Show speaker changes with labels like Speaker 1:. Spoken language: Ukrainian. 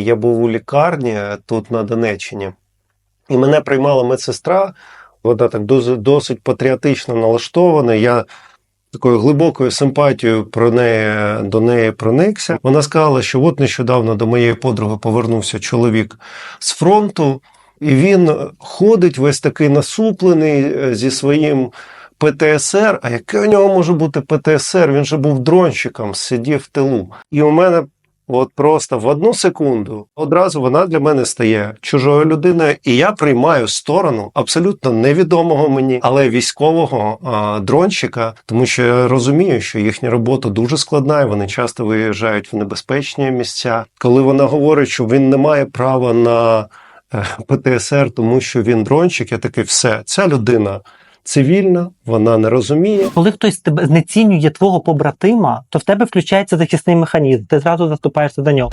Speaker 1: Я був у лікарні тут на Донеччині, і мене приймала медсестра. Вона так досить, патріотично налаштована. Я такою глибокою симпатією про неї, до неї проникся. Вона сказала, що от нещодавно до моєї подруги повернувся чоловік з фронту, і він ходить весь такий насуплений е, зі своїм ПТСР. А яке у нього може бути ПТСР? Він же був дронщиком, сидів в тилу. І у мене От просто в одну секунду одразу вона для мене стає чужою людиною, і я приймаю сторону абсолютно невідомого мені, але військового а, дронщика, тому що я розумію, що їхня робота дуже складна, і вони часто виїжджають в небезпечні місця. Коли вона говорить, що він не має права на е, ПТСР, тому що він дронщик, я такий, все, ця людина цивільна, вона не розуміє.
Speaker 2: Коли хтось тебе знецінює твого побратима, то в тебе включається захисний механізм. Ти зразу заступаєшся за нього.